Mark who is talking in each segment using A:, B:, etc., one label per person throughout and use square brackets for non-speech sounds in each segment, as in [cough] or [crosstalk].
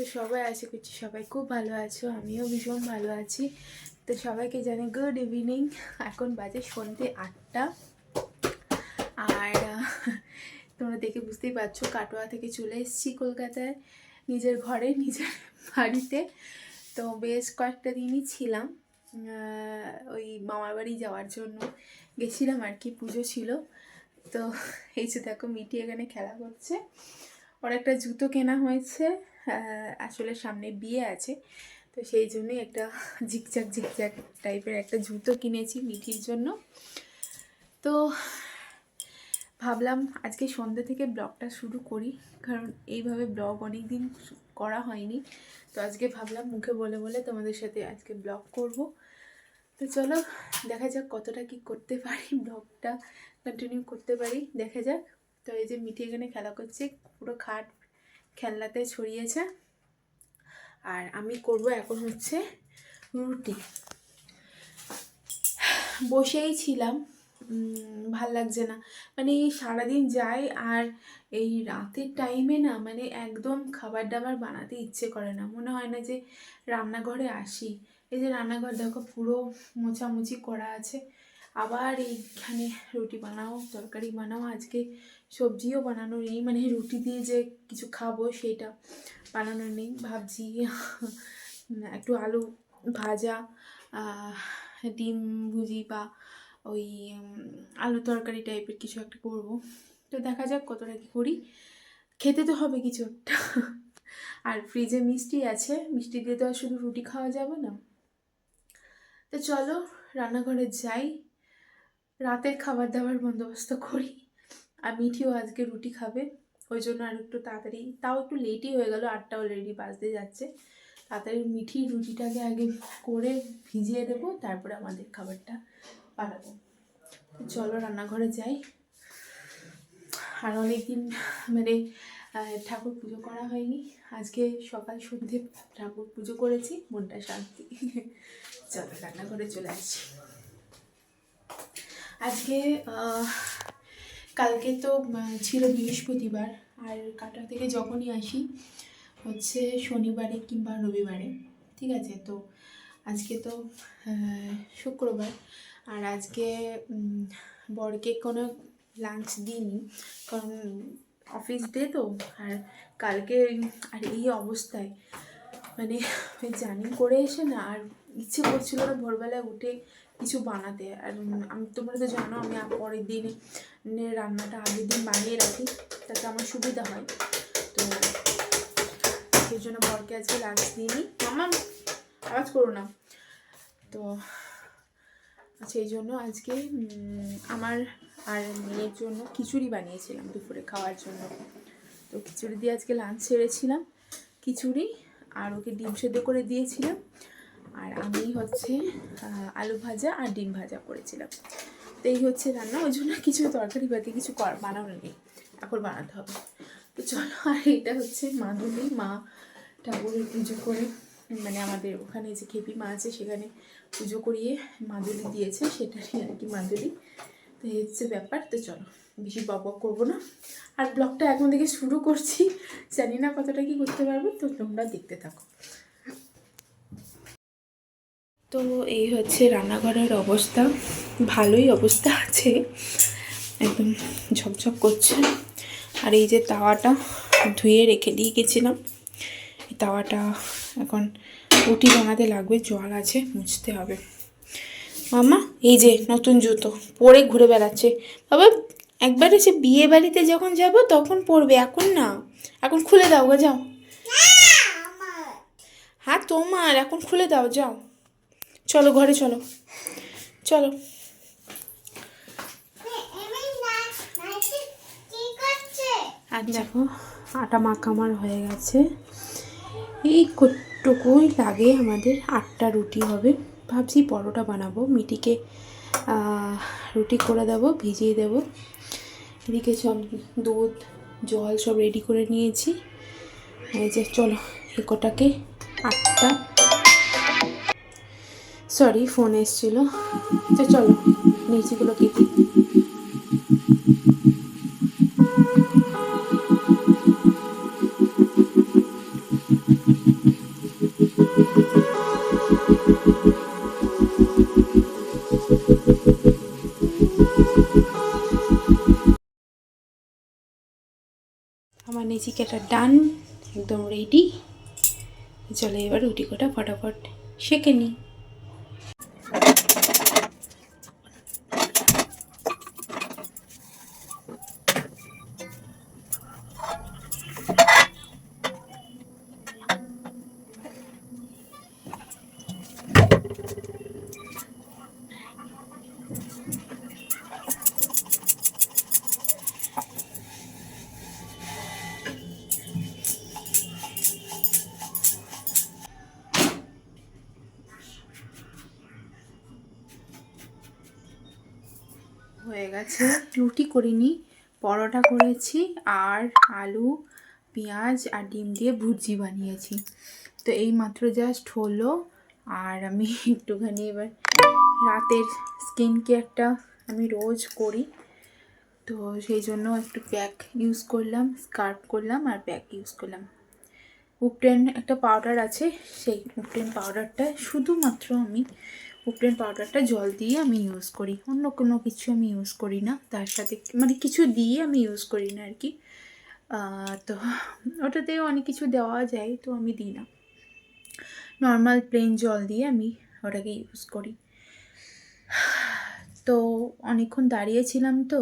A: আছো সবাই, আশা করছি সবাই খুব ভালো আছো, আমিও ভীষণ ভালো আছি। তো সবাইকে জানি গুড ইভিনিং এখন বাজে সন্ধ্যে আটটা। আর তোমরা দেখে বুঝতেই পারছ, কাটোয়া থেকে চলে এসেছি কলকাতায়, নিজের ঘরে, নিজের বাড়িতে। তো বেশ কয়েকটা দিনই ছিলাম ওই মামার বাড়ি যাওয়ার জন্য। গেছিলাম আর কি, পুজো ছিল। তো এই যে দেখো মিটি এখানে খেলা করছে। ওর একটা জুতো কেনা হয়েছে। আসলে সামনে বিয়ে আছে। তো সেই জন্যই একটা ঝিকঝাক ঝিকঝাক টাইপের একটা জুতো কিনেছি মিঠির জন্য। তো ভাবলাম আজকে সন্ধ্যে থেকে ব্লগটা শুরু করি, কারণ এইভাবে ব্লগ অনেক দিন করা হয়নি। তো আজকে ভাবলাম মুখে বলে বলে তোমাদের সাথে আজকে ব্লগ করব। তো চলো দেখা যাক কতটা কি করতে পারি, ব্লগটা কন্টিনিউ করতে পারি। দেখা যাক। তো এই যে মিঠি এখানে খেলা করছে, পুরো খাট খেলনাতে ছড়িয়েছে। আর আমি করব এখন হচ্ছে রুটি। বসেই ছিলাম। ভালো লাগছে না। মানে এই সারাদিন যাই আর এই রাতের টাইমে না মানে একদম খাবার দাবার বানাতে ইচ্ছে করে না। মনে হয় না যে রান্নাঘরে আসি। এই যে রান্নাঘর দেখো পুরো মোছামুছি করা আছে। আবার এইখানে রুটি বানাও, তরকারি বানাও, আজকে সবজিও বানানো নেই মানে রুটি দিয়ে যে কিছু খাব সেটা বানানো নেই। ভাবছি একটু আলু ভাজা ডিম ভুজি বা ওই আলু তরকারি টাইপের কিছু একটা করব। তো দেখা যাক কতটা কী করি। খেতে তো হবে কিছু একটা। আর ফ্রিজে মিষ্টি আছে, মিষ্টি দিয়ে তো আর শুধু রুটি খাওয়া যাবে না। তো চলো, রান্নাঘরে যাই, রাতের খাবার দাবার বন্দোবস্ত করি। আর মিঠিও আজকে রুটি খাবে, ওই জন্য আর একটু তাড়াতাড়ি, তাও একটু লেটই হয়ে গেল, আটটা অলরেডি বাজতে যাচ্ছে। তাড়াতাড়ি মিঠি রুটিটাকে আগে করে ভিজিয়ে দেবো, তারপরে আমাদের খাবারটা বানাবো। চলো রান্নাঘরে যাই। আর অনেক দিন মানে ঠাকুর পুজো করা হয়নি, আজকে সকাল সন্ধে ঠাকুর পুজো করেছি, মনটা শান্তি। চলো রান্নাঘরে চলে আসছি আজকে কালকে তো ছিল বৃহস্পতিবার, আর কাটা থেকে যখনই আসি, হচ্ছে শনিবারে কিংবা রবিবারে, ঠিক আছে? তো আজকে তো শুক্রবার, আর আজকে বরকে কোনো লাঞ্চ দিইনি, কারণ অফিস ডে তো, আর কালকে, আর এই অবস্থায় মানে জার্নি করে এসে না, আর ইচ্ছে করছিল না ভোরবেলায় উঠে কিছু বানাতে। আর আমি, তোমরা তো জানো, আমি পরের দিন রান্নাটা আগের দিন বানিয়ে রাখি, তাতে আমার সুবিধা হয়। তো সেই জন্য বরকে আজকে লাঞ্চ দিইনি মামা আওয়াজ করো না। তো সেই জন্য আজকে আমার আর মেয়ের জন্য খিচুড়ি বানিয়েছিলাম দুপুরে খাওয়ার জন্য। তো খিচুড়ি দিয়ে আজকে লাঞ্চ সেরেছিলাম খিচুড়ি আর ওকে ডিম সেদ্ধ করে দিয়েছিলাম। আর আমি হচ্ছে আলু ভাজা আর ডিম ভাজা করেছিলাম। তো এই হচ্ছে রান্না, ওই জন্য কিছু তরকারি বাতি কিছু বানানো নেই। এখন বানাতে হবে। তো চলো, আর এটা হচ্ছে মাদুলি মা ঠাকুরের পুজো করে মানে আমাদের ওখানে যে খেপি মা আছে, সেখানে পুজো করিয়ে মাদুলি দিয়েছে, সেটারই আর কি মাদুলি তো এই হচ্ছে ব্যাপার, তো চলো, বেশি বক বক করব না। আর ব্লগটা এখন থেকে শুরু করছি, জানি না কতটা কি করতে পারব, তো তোমরা দেখতে থাকো। তো এই হচ্ছে রান্নাঘরের অবস্থা। ভালোই অবস্থা আছে। একদম ঝকঝক করছে। আর এই যে তাওয়াটা ধুয়ে রেখে দিয়ে গেছিলাম। এই তাওয়াটা এখন রুটি বানাতে লাগবে জল আছে মুছতে হবে। মামা এই যে নতুন জুতো পরে ঘুরে বেড়াচ্ছে। বাবা একবার এসে বিয়ে বাড়িতে যখন যাব তখন পরবে। এখন না। এখন খুলে দাও গো যাও। হ্যাঁ তোমার। এখন খুলে দাও যাও। চলো ঘরে চলো। চলো। আর দেখো আটা মাখামার হয়ে গেছে। এই কটুকুই লাগে আমাদের আটটা রুটি হবে। ভাবছি পরোটা বানাবো মিটিকে রুটি করে দেবো ভিজিয়ে দেবো। এদিকে সব দুধ জল সব রেডি করে নিয়েছি। এই যে চলো এ কটাকে আটটা সরি ফোন এসছিল। তো চলো নিচেগুলো কেটে আমার নেচিকাটা ডান, একদম রেডি চলে এবার রুটি কোটা ফটাফট শেখে নিই। হয়ে গেছে। রুটি করিনি, পরোটা করেছি, আর আলু, পেঁয়াজ আর ডিম দিয়ে ভুজি বানিয়েছি। তো এই মাত্র জাস্ট হলো, আর আমি একটুখানি এবার রাতের স্কিন কেয়ারটা আমি রোজ করি। তো সেই জন্য একটু প্যাক ইউজ করলাম স্কার্ফ করলাম আর প্যাক ইউজ করলাম। উপটেন একটা পাউডার আছে, সেই উপটেন পাউডারটা শুধুমাত্র আমি উপটেন পাউডারটা জল দিয়ে আমি ইউজ করি। অন্য কোনো কিছু আমি ইউজ করি না। তার সাথে মানে কিছু দিয়ে আমি ইউজ করি না আর কি। তো ওটাতে অনেক কিছু দেওয়া যায়, তো আমি দিই না। নর্মাল প্লেন জল দিয়ে আমি ওটাকে ইউজ করি। তো অনেকক্ষণ দাঁড়িয়েছিলাম তো,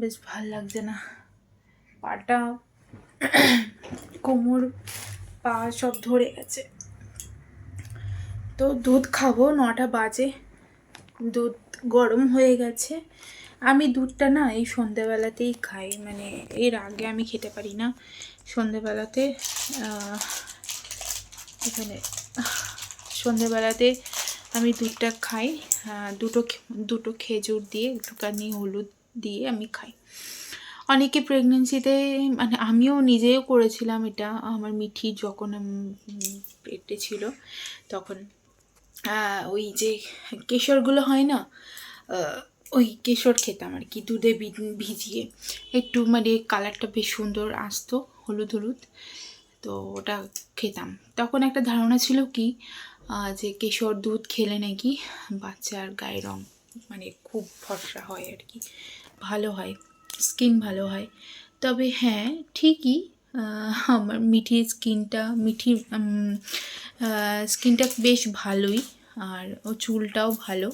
A: বেশ ভালো লাগছে না। পাটা, কোমর, পা সব ধরে গেছে। তো দুধ খাব, নটা বাজে। দুধ গরম হয়ে গেছে। আমি দুধটা না এই সন্ধেবেলাতেই খাই মানে এর আগে আমি খেতে পারি না। সন্ধেবেলাতে এখানে, সন্ধেবেলাতে আমি দুধটা খাই দুটো দুটো খেজুর দিয়ে, একটুখানি হলুদ দিয়ে আমি খাই। অনেকে প্রেগনেন্সিতে মানে আমিও নিজেও করেছিলাম এটা, আমার মিঠি যখন পেটে ছিল, তখন ওই যে কেশরগুলো হয় না ওই কেশর খেতাম আর কি, দুধে ভিজিয়ে। একটু মানে কালারটা বেশ সুন্দর আসতো, হলুদ হলুদ, তো ওটা খেতাম। তখন একটা ধারণা ছিল কি যে কেশর দুধ খেলে নাকি বাচ্চার গায়ের রং মানে খুব ফর্সা হয় আর কি, ভালো হয়, স্কিন ভালো হয়। তবে হ্যাঁ ঠিকই আমার মিঠির স্কিনটা মিঠি স্কিনটা বেশ ভালোই আর ও চুলটাও ভালো।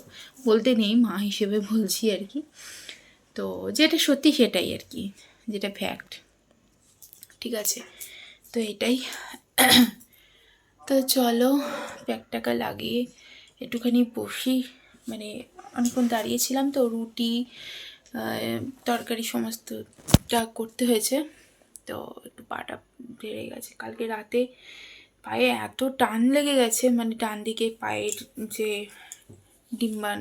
A: বলতে নেই, মা হিসেবে বলছি আর কি। তো যেটা সত্যি সেটাই আর কি, যেটা ফ্যাক্ট ঠিক আছে? তো এটাই। তো চলো প্যাকটাকা লাগিয়ে একটুখানি বসি। মানে অনেকক্ষণ দাঁড়িয়েছিলাম তো, রুটি তরকারি সমস্তটা করতে হয়েছে। তো একটু পাটা বেড়ে গেছে। কালকে রাতে পায়ে এত টান লেগে গেছে মানে ডান দিকে পায়ের যে ডিম্বা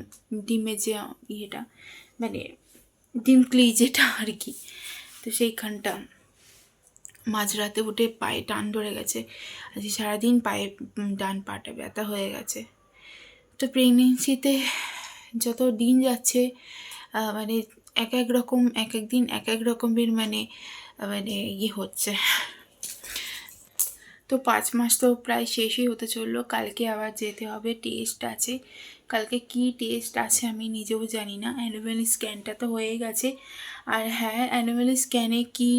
A: ডিমের যে ইয়েটা মানে ডিমক্লি যেটা আর কি, তো সেইখানটা মাঝরাতে উঠে পায়ে টান ধরে গেছে। আজকে সারাদিন পায়ে ডান পাটা ব্যথা হয়ে গেছে। তো প্রেগনেন্সিতে যত দিন যাচ্ছে মানে এক এক রকম, এক এক দিন এক এক রকমের মানে মানে ইয়ে হচ্ছে। তো পাঁচ মাস তো প্রায় শেষই হতে চলল। কালকে আবার যেতে হবে টেস্ট আছে। কালকে কি টেস্ট আছে আমি নিজেও জানি না। অ্যানুয়াল স্ক্যানটা তো হয়ে গেছে। আর হ্যাঁ অ্যানুয়াল স্ক্যানে কি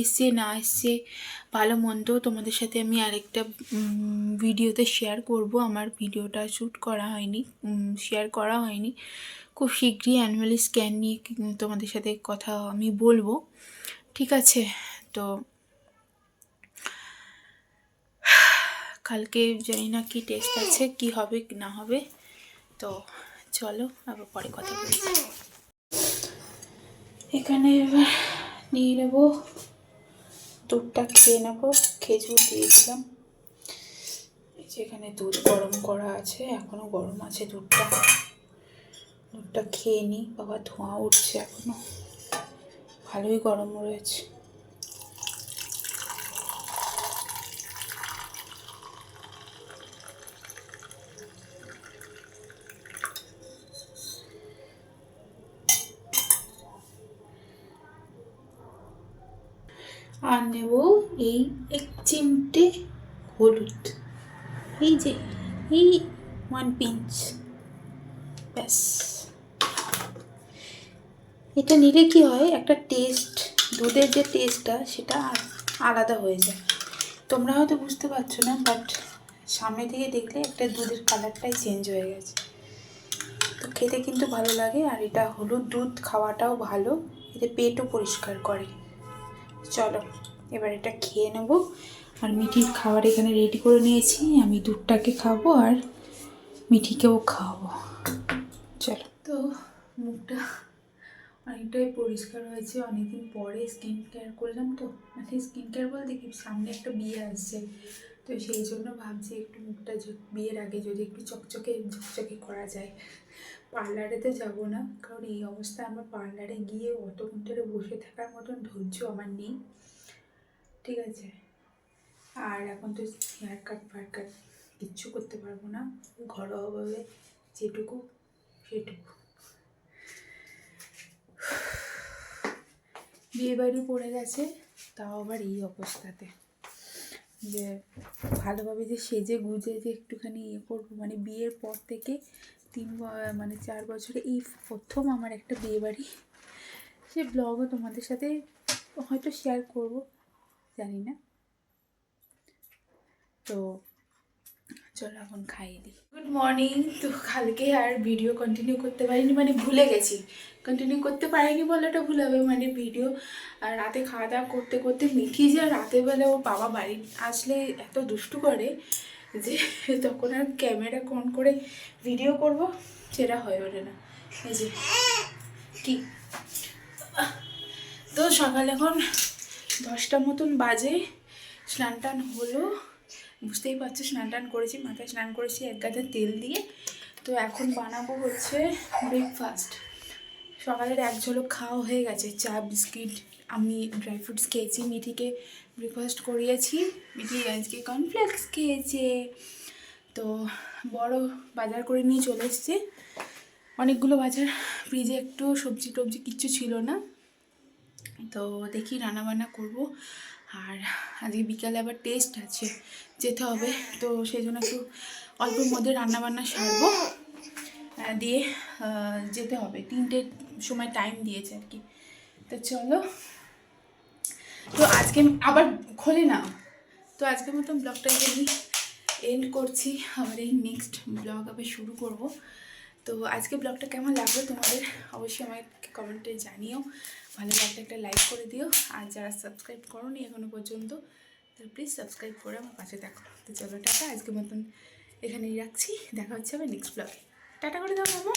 A: এসছে, না এসছে, ভালো মন্দ তোমাদের সাথে আমি আরেকটা ভিডিওতে শেয়ার করব। আমার ভিডিওটা শ্যুট করা হয়নি শেয়ার করা হয়নি। খুব শীঘ্রই অ্যানুয়াল স্ক্যান নিয়ে তোমাদের সাথে কথা আমি বলব। ঠিক আছে। তো কালকে জানি না কি টেস্ট আছে, কি হবে, কি না হবে। তো চলো, আবার পরে কথা বলছি। এখানে এবার নিয়ে নেব, দুধটা খেয়ে নেব। খেজুর দিয়ে দিলাম। এই যে এখানে দুধ গরম করা আছে এখনও গরম আছে দুধটা। দুধটা খেয়ে নিই বাবা ধোঁয়া উঠছে এখনও। ভালোই গরম রয়েছে। আর নেব এই এক চিমটে হলুদ। এই যে, এই ওয়ান পিঞ্চ ব্যাস। এটা নিলে কি হয়? একটা টেস্ট দুধের যে টেস্টটা সেটা আলাদা হয়ে যায়। তোমরা হয়তো বুঝতে পারছ না বাট সামনে থেকে দেখলে একটা দুধের কালারটাই চেঞ্জ হয়ে গেছে। তো খেতে কিন্তু ভালো লাগে, আর এটা হলুদ দুধ খাওয়াটাও ভালো। এতে পেটও পরিষ্কার করে। চলো, এবার এটা খেয়ে নেব। আর মিঠির খাবার এখানে রেডি করে নিয়েছি। আমি দুধটাকে খাব আর মিঠিকেও খাওয়াবো। চলো। তো মুখটা অনেকটাই পরিষ্কার হয়েছে। অনেকদিন পরে স্কিন কেয়ার করলাম তো। মানে স্কিন কেয়ার বলতে কি? সামনে একটা বিয়ে আসছে। তো সেই জন্য ভাবছি একটু মুখটা বিয়ের আগে যদি একটু চকচকে, ঝকচকে করা যায়। পার্লারে তো যাব না। কারণ এই অবস্থায় আমার পার্লারে গিয়ে অত ধরে বসে থাকার মতন ধৈর্য আমার নেই। ঠিক আছে? আর এখন তো হেয়ার কাট ফায়ার কাট কিচ্ছু করতে পারব না। ঘরোয়াভাবে যেটুকু, সেটুকু। বিয়ে বাড়ি পড়ে গেছে, তাও আবার এই অবস্থাতে। যে ভালোভাবে যে সেজে গুজে যে একটুখানি ইয়ে করব মানে বিয়ের পর থেকে তিন মানে চার বছরে এই প্রথম আমার একটা বিয়ে বাড়ি সে ব্লগও তোমাদের সাথে হয়তো শেয়ার করব, জানি না। তো চলো এখন খাইয়ে দিই। গুড মর্নিং তো কালকে আর ভিডিও কন্টিনিউ করতে পারিনি মানে ভুলে গেছি। কন্টিনিউ করতে পারিনি বলাটা ভুল হবে মানে ভিডিও আর রাতে খাওয়া দাওয়া করতে করতে মিঠি যে রাতের বেলা ওর বাবা বাড়ি আসলে এত দুষ্টু করে যে [laughs] তখন আর ক্যামেরা অন করে ভিডিও করব, সেটা হয়ে ওঠে না। এই যে, কি? তো সকাল এখন দশটা মতন বাজে, স্নান টান হলো। বুঝতেই পারছ, স্নান টান করেছি, মাথায় স্নান করেছি, এক গাদা তেল দিয়ে। তো এখন বানাবো হচ্ছে ব্রেকফাস্ট সকালের এক ঝলক খাওয়া হয়ে গেছে, চা, বিস্কিট, আমি ড্রাই ফ্রুটস খেয়েছি, মিঠিকে ব্রেকফাস্ট করিয়েছি, মিঠি আজকে কর্নফ্লেক্স খেয়েছে। তো বড় বাজার করে নিয়ে চলে এসছে। অনেকগুলো বাজার ফ্রিজে একটু সবজি টবজি কিচ্ছু ছিল না। তো দেখি রান্না বান্না করব। আর আজকে বিকালে আবার টেস্ট আছে, যেতে হবে। তো সেই জন্য একটু অল্পের মধ্যে রান্না বান্না সারবো দিয়ে যেতে হবে। তিনটের সময় টাইম দিয়েছে আর কি। তো চলো। তো আজকে আবার খোলে না। তো আজকের মতন ব্লগটা এখানেই এন্ড করছি। আবার এই নেক্সট ব্লগ আবার শুরু করব। তো আজকে ব্লগটা কেমন লাগল তোমাদের অবশ্যই আমাকে কমেন্টে জানিও। ভালো লাগলে একটা লাইক করে দিও। আর যারা সাবস্ক্রাইব করোনি এখনও পর্যন্ত তাহলে প্লিজ সাবস্ক্রাইব করে আমার পাশে দেখো তো চলো টাটা, আজকে মতন এখানেই রাখছি। দেখা হচ্ছে আবার নেক্সট ব্লগে টাটা করে দাও মামা।